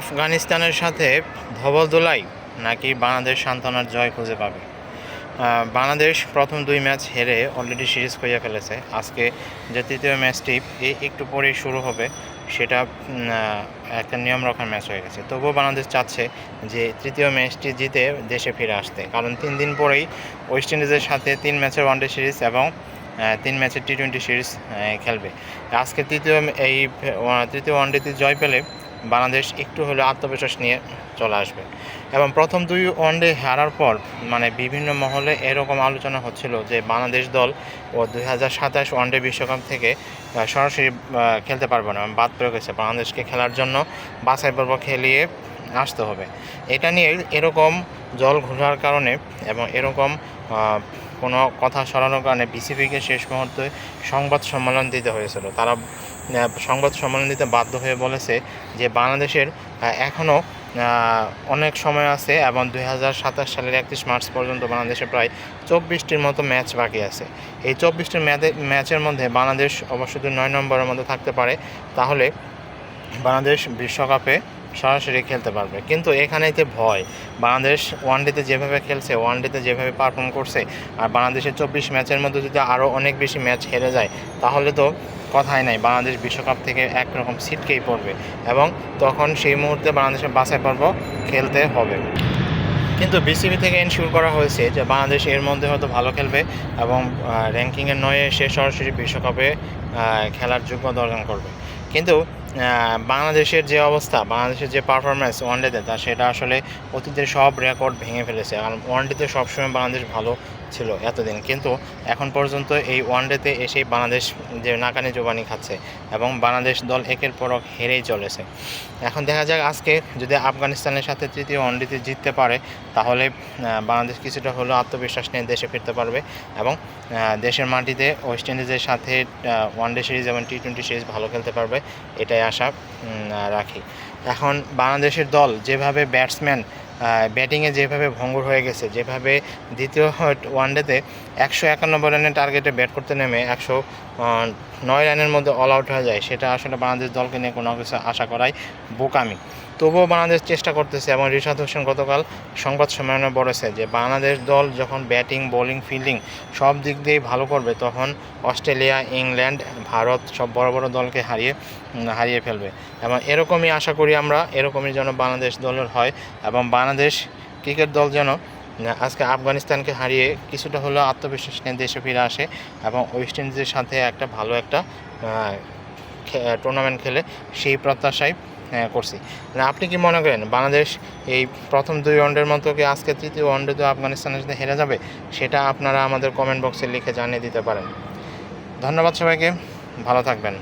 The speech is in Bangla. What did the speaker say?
আফগানিস্তানের সাথে ধবল দোলাই নাকি বাংলাদেশ সান্ত্বনার জয় খুঁজে পাবে? বাংলাদেশ প্রথম দুই ম্যাচ হেরে অলরেডি সিরিজ করিয়া ফেলেছে। আজকে যে তৃতীয় ম্যাচটি একটু পরেই শুরু হবে, সেটা একটা নিয়ম রক্ষার ম্যাচ হয়ে গেছে। তবুও বাংলাদেশ চাচ্ছে যে তৃতীয় ম্যাচটি জিতে দেশে ফিরে আসতে। কারণ তিন দিন পরেই ওয়েস্ট ইন্ডিজের সাথে তিন ম্যাচের ওয়ানডে সিরিজ এবং তিন ম্যাচের টি টোয়েন্টি সিরিজ খেলবে। আজকে তৃতীয়, এই তৃতীয় ওয়ানডেতে জয় পেলে বাংলাদেশ একটু হলেও আত্মবিশ্বাস নিয়ে চলে আসবে। এবং প্রথম দুই ওয়ানডে হারার পর মানে বিভিন্ন মহলে এরকম আলোচনা হচ্ছিল যে বাংলাদেশ দল ও দুই হাজার সাতাশ ওয়ানডে বিশ্বকাপ থেকে সরাসরি খেলতে পারবে না। বাদ পড়ে গেছে। বাংলাদেশকে খেলার জন্য বাছাই পর্ব খেলিয়ে আসতে হবে। এটা নিয়ে এরকম জল ঘোরার কারণে এবং এরকম কোনো কথা সরানোর কারণে বিসিবিকে শেষ মুহূর্তে সংবাদ সম্মেলন দিতে হয়েছিল। তারা সংবাদ সম্মেলন দিতে বাধ্য হয়ে বলেছে যে বাংলাদেশের এখনও অনেক সময় আছে এবং দুই হাজার সাতাশ সালের একত্রিশ মার্চ পর্যন্ত বাংলাদেশে প্রায় চব্বিশটির মতো ম্যাচ বাকি আছে। এই চব্বিশটির ম্যাচের মধ্যে বাংলাদেশ অবশ্য যদি নয় নম্বরের মধ্যে থাকতে পারে, তাহলে বাংলাদেশ বিশ্বকাপে সরাসরি খেলতে পারবে। কিন্তু এখানেতে ভয়, বাংলাদেশ ওয়ানডেতে যেভাবে খেলছে, ওয়ানডেতে যেভাবে পারফর্ম করছে, আর বাংলাদেশের চব্বিশ ম্যাচের মধ্যে যদি আরও অনেক বেশি ম্যাচ হেরে যায়, তাহলে তো কথাই নাই, বাংলাদেশ বিশ্বকাপ থেকে একরকম সিটকেই পড়বে। এবং তখন সেই মুহূর্তে বাংলাদেশের বাছাই পর্ব খেলতে হবে। কিন্তু বিসিবি থেকে এনশিওর করা হয়েছে যে বাংলাদেশ এর মধ্যে হয়তো ভালো খেলবে এবং র্যাঙ্কিংয়ের নয়ে সে সরাসরি বিশ্বকাপে খেলার যোগ্য অর্জন করবে। কিন্তু বাংলাদেশের যে অবস্থা, বাংলাদেশের যে পারফরমেন্স ওয়ানডেতে তা সেটা আসলে অতীতের সব রেকর্ড ভেঙে ফেলেছে। কারণ ওয়ানডেতে সবসময় বাংলাদেশ ভালো ছিল এতদিন। কিন্তু এখন পর্যন্ত এই ওয়ানডেতে এসেই বাংলাদেশ যে নাকানি জোবানি খাচ্ছে এবং বাংলাদেশ দল একের পর হেরেই চলেছে। এখন দেখা যাক আজকে যদি আফগানিস্তানের সাথে তৃতীয় ওয়ানডেতে জিততে পারে, তাহলে বাংলাদেশ কিছুটা হলেও আত্মবিশ্বাস নিয়ে দেশে ফিরতে পারবে এবং দেশের মাটিতে ওয়েস্ট ইন্ডিজের সাথে ওয়ানডে সিরিজ এবং টি টোয়েন্টি সিরিজ ভালো খেলতে পারবে। এটাই আশা রাখি। এখন বাংলাদেশের দল যেভাবে ব্যাটসম্যান ব্যাটিংয়ে যেভাবে ভঙ্গুর হয়ে গেছে, যেভাবে দ্বিতীয় ওয়ানডেতে একশো একানব্বই রানের টার্গেটে ব্যাট করতে নেমে একশো নয় রানের মধ্যে অল আউট হয়ে যায়, সেটা আসলে বাংলাদেশ দলকে নিয়ে কোনো কিছু আশা করাই বোকামি। তবুও বাংলাদেশ চেষ্টা করতেছে, এবং রিশাদ হোসেন গতকাল সংবাদ সম্মেলনে বলেছে যে, বাংলাদেশ দল যখন ব্যাটিং, বোলিং, ফিল্ডিং সব দিক দিয়েই ভালো করবে, তখন অস্ট্রেলিয়া, ইংল্যান্ড, ভারত সব বড় বড় দলকে হারিয়ে হারিয়ে ফেলবে। এবং এরকমই আশা করি আমরা, এরকমই যেন বাংলাদেশ দলের হয়, এবং বাংলাদেশ ক্রিকেট দল যেন আজকে আফগানিস্তানকে হারিয়ে কিছুটা হলেও আত্মবিশ্বাস নিয়ে দেশে ফিরে আসে, এবং ওয়েস্ট ইন্ডিজের সাথে একটা ভালো একটা টুর্নামেন্ট খেলে সেই প্রত্যাশায় করছি। আপনি কি মনে করেন বাংলাদেশ এই প্রথম দুই ওয়ানডের মতো কি আজকে তৃতীয় ওয়ানডে তো আফগানিস্তানের সাথে হেরে যাবে? সেটা আপনারা আমাদের কমেন্ট বক্সে লিখে জানিয়ে দিতে পারেন। ধন্যবাদ সবাইকে। ভালো থাকবেন।